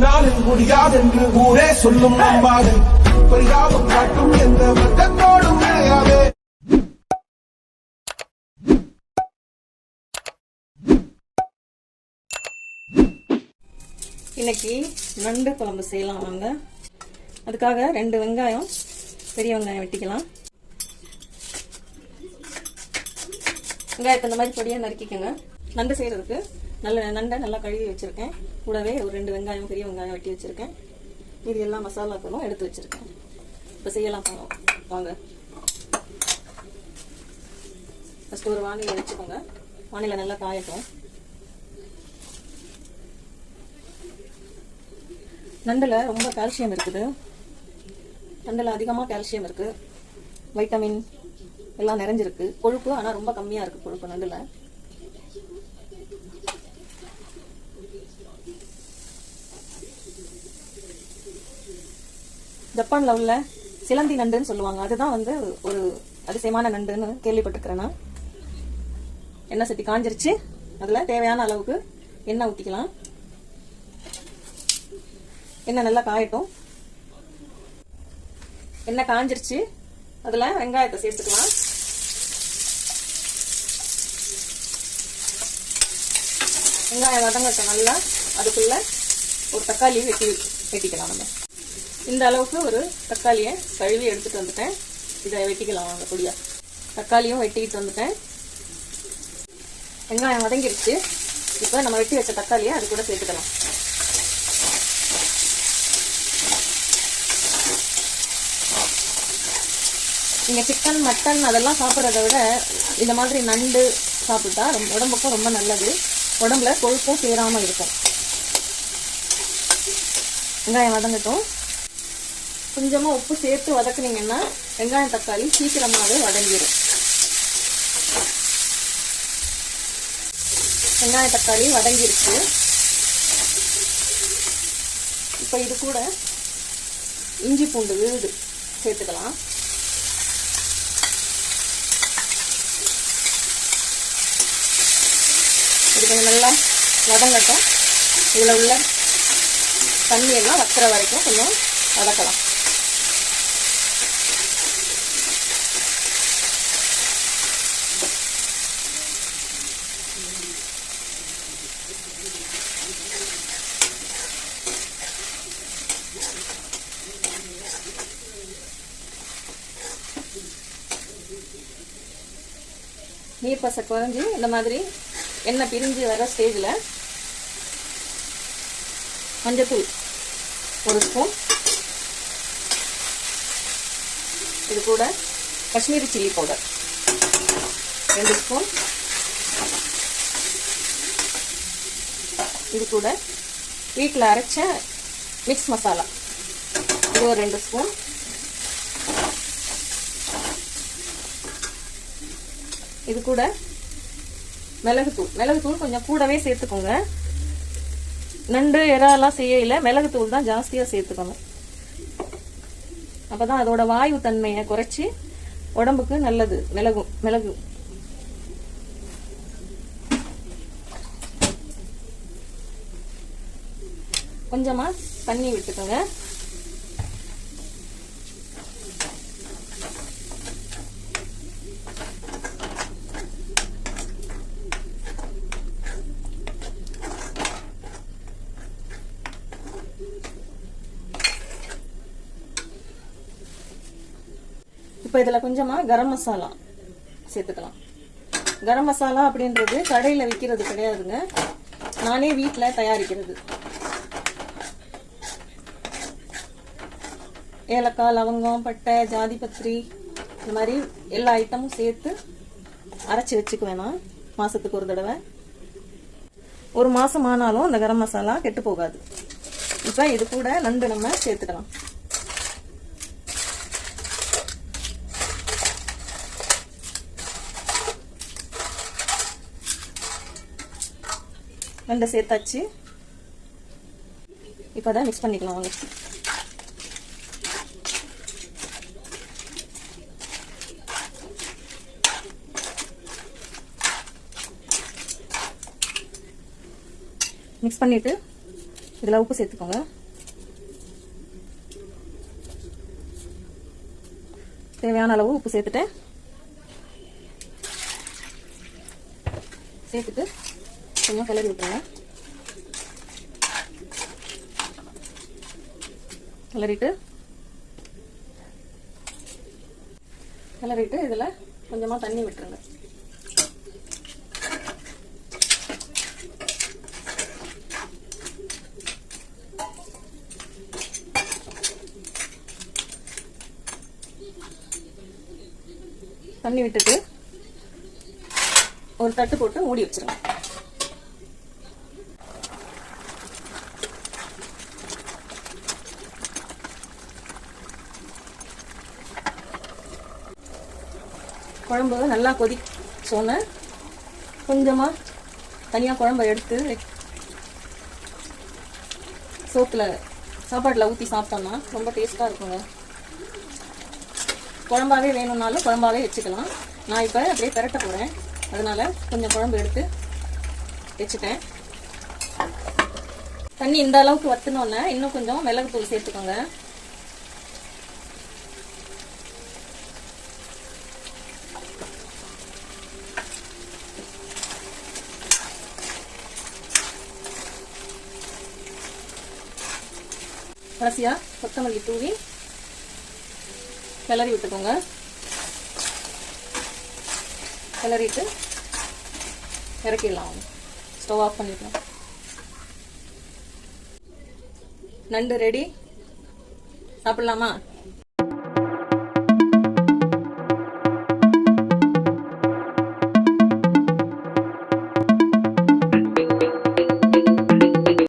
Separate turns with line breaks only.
உன்னால் முடியாதென்று ஊரே சொல்லும் நம்பாது. பரிதாபம் காட்டும் எந்த வர்க்கத்தோடும் இணையாதே
இன்னைக்கு நண்டு குழம்பு செய்யலாம் வாங்க. அதுக்காக ரெண்டு வெங்காயம் பெரிய வெங்காயம் வெட்டிக்கலாம். வெங்காயத்தை இந்த மாதிரி பொடியாக நறுக்கிக்கோங்க. நண்டு செய்கிறதுக்கு நல்ல நண்டை நல்லா கழுவி வச்சுருக்கேன். கூடவே ஒரு ரெண்டு வெங்காயம் பெரிய வெங்காயம் வெட்டி வச்சுருக்கேன். இது எல்லா மசாலாக்களும் எடுத்து வச்சுருக்கேன். இப்போ செய்யலாம் போனோம் வாங்க. ஃபஸ்ட்டு ஒரு வானிலை வச்சுக்கோங்க. வானிலை நல்லா காயட்டும். நண்டில் ரொம்ப கால்சியம் இருக்குது. நண்டில் அதிகமாக கால்சியம் இருக்குது வைட்டமின் எல்லாம் நிறைஞ்சிருக்கு. கொழுப்பு ஆனால் ரொம்ப கம்மியாக இருக்குது கொழுப்பு நண்டில். ஜப்பானில் உள்ள சிலந்தி நண்டுன்னு சொல்லுவாங்க. அதுதான் வந்து ஒரு அதிசயமான நண்டுன்னு கேள்விப்பட்டிருக்கிறேன் நான். எண்ணெய் சட்டி காஞ்சிருச்சு. அதில் தேவையான அளவுக்கு எண்ணெய் ஊற்றிக்கலாம் எண்ணெய் நல்லா காயட்டும். எண்ணெய் காஞ்சிருச்சு. அதில் வெங்காயத்தை சேர்த்துக்கலாம். வெங்காயம் வதங்கட்டும் நல்லா அதுக்குள்ளே ஒரு தக்காளி வெட்டி வெட்டிக்கலாம் நம்ம. இந்த அளவுக்கு ஒரு தக்காளியை கழுவி எடுத்துட்டு வந்துட்டேன். இதை வெட்டிக்கலாம் வாங்க பொடியா. தக்காளியும் வெட்டிக்கிட்டு வந்துட்டேன். வெங்காயம் வதங்கிருச்சு. இப்போ நம்ம வெட்டி வச்ச தக்காளியை அது கூட சேர்த்துக்கலாம். நீங்கள் சிக்கன் மட்டன் அதெல்லாம் சாப்பிட்றத விட இந்த மாதிரி நண்டு சாப்பிட்டா ரொம்ப உடம்புக்கும் ரொம்ப நல்லது. உடம்புல கொழுப்பும் சேராமல் இருக்கும். வெங்காயம் வதங்கட்டும். கொஞ்சமாக உப்பு சேர்த்து வதக்குனீங்கன்னா வெங்காயம் தக்காளி சீக்கிரமாகவே வதங்கிடும் வெங்காய தக்காளி வதங்கிருக்கு இப்போ இது கூட இஞ்சி பூண்டு விழுது சேர்த்துக்கலாம். இது கொஞ்சம் நல்லா வதங்கட்டும். இதில் உள்ள தண்ணியெல்லாம் வத்துற வரைக்கும் கொஞ்சம் வதக்கலாம். நீர் பசை குறைஞ்சி இந்த மாதிரி எண்ணெய் பிரிஞ்சு வர ஸ்டேஜில் மஞ்சத்தூள் ஒரு ஸ்பூன் இது கூட காஷ்மீரி சில்லி பவுடர் ரெண்டு ஸ்பூன் இது கூட வீட்டில் அரைச்ச மிக்ஸ் மசாலா இது ஒரு ரெண்டு ஸ்பூன் இது கூட மிளகுத்தூள் மிளகுத்தூள் கொஞ்சம் கூடவே சேர்த்துக்கோங்க. நண்டு இறாலாம் செய்யல மிளகுத்தூள் தான் ஜாஸ்தியாக சேர்த்துக்கணும். அப்பதான் அதோட வாயு தன்மையை குறைச்சி உடம்புக்கு நல்லது. மிளகு மிளகு. கொஞ்சமாக தண்ணி விட்டுக்கோங்க. இப்போ இதில் கொஞ்சமாக கரம் மசாலா சேர்த்துக்கலாம். கரம் மசாலா அப்படின்றது கடையில் விற்கிறது கிடையாதுங்க. நானே வீட்டில் தயாரிக்கிறது. ஏலக்காய் லவங்கம் பட்டை ஜாதிபத்திரி இந்த மாதிரி எல்லா ஐட்டமும் சேர்த்து அரைச்சி வச்சுக்குவேன் நான் மாதத்துக்கு ஒரு தடவை. ஒரு மாதம் ஆனாலும் அந்த கரம் மசாலா கெட்டு போகாது. இப்போ இது கூட நண்டு நம்ம சேர்த்துக்கலாம். ரெண்டை சேர்த்தாச்சு. இப்போ அதை மிக்ஸ் பண்ணிக்கலாம் வாங்க. மிக்ஸ் பண்ணிவிட்டு இதில் உப்பு சேர்த்துக்கோங்க. தேவையான அளவு உப்பு சேர்த்துட்டேன். சேர்த்துட்டு கொஞ்சம் கிளறி விட்டுருங்க. கிளறிட்டு கிளறிட்டு இதில் கொஞ்சமாக தண்ணி விட்டுருங்க. தண்ணி விட்டுட்டு ஒரு தட்டு போட்டு மூடி வச்சிருங்க. குழம்பு நல்லா கொதிச்சோன்னு கொஞ்சமாக தனியாக குழம்ப எடுத்து சோத்தில் சாப்பாட்டில் ஊற்றி சாப்பிட்டோம்னா ரொம்ப டேஸ்ட்டாக இருக்குங்க. குழம்பாவே வேணும்னாலும் குழம்பாவே வச்சுக்கலாம். நான் இப்போ அப்படியே திரட்ட போகிறேன் அதனால் கொஞ்சம் குழம்பு எடுத்து வச்சுட்டேன். தண்ணி இந்த அளவுக்கு வத்தினோன்னே இன்னும் கொஞ்சம் மிளகுத்தூள் சேர்த்துக்கோங்க. கடைசியா கொத்தமல்லி தூவி கிளறி விட்டுக்கோங்க. கிளறிட்டு இறக்கிடலாம். ஸ்டவ் ஆஃப் பண்ணிடலாம். நண்டு ரெடி சாப்பிடலாமா?